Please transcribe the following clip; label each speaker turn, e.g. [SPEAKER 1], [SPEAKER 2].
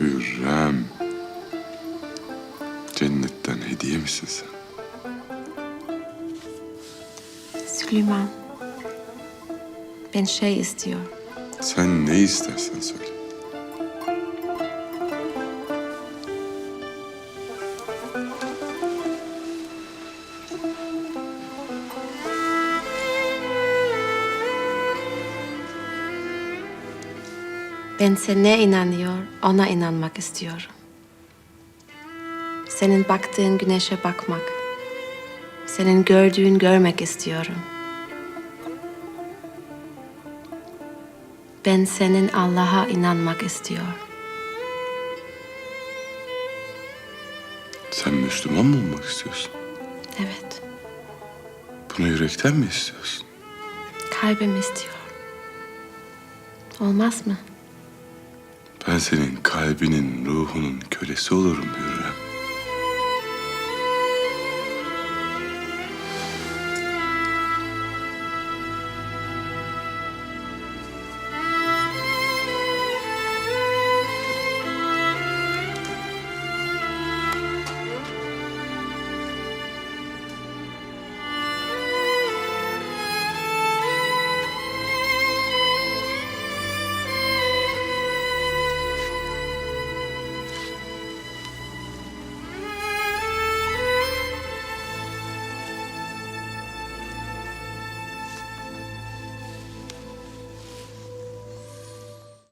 [SPEAKER 1] Hürrem. Cennetten hediye misin sen?
[SPEAKER 2] Süleyman. Ben şey istiyor.
[SPEAKER 1] Sen ne istersen söyle.
[SPEAKER 2] Ben sen ne inanıyor, ona inanmak istiyorum. Senin baktığın güneşe bakmak. Senin gördüğün görmek istiyorum. Ben senin Allah'a inanmak istiyorum.
[SPEAKER 1] Sen Müslüman mı olmak istiyorsun?
[SPEAKER 2] Evet,
[SPEAKER 1] Bunu yürekten mi istiyorsun?
[SPEAKER 2] kalbim istiyor. Olmaz mı?
[SPEAKER 1] Ben senin kalbinin, ruhunun kölesi olurum Hürrem.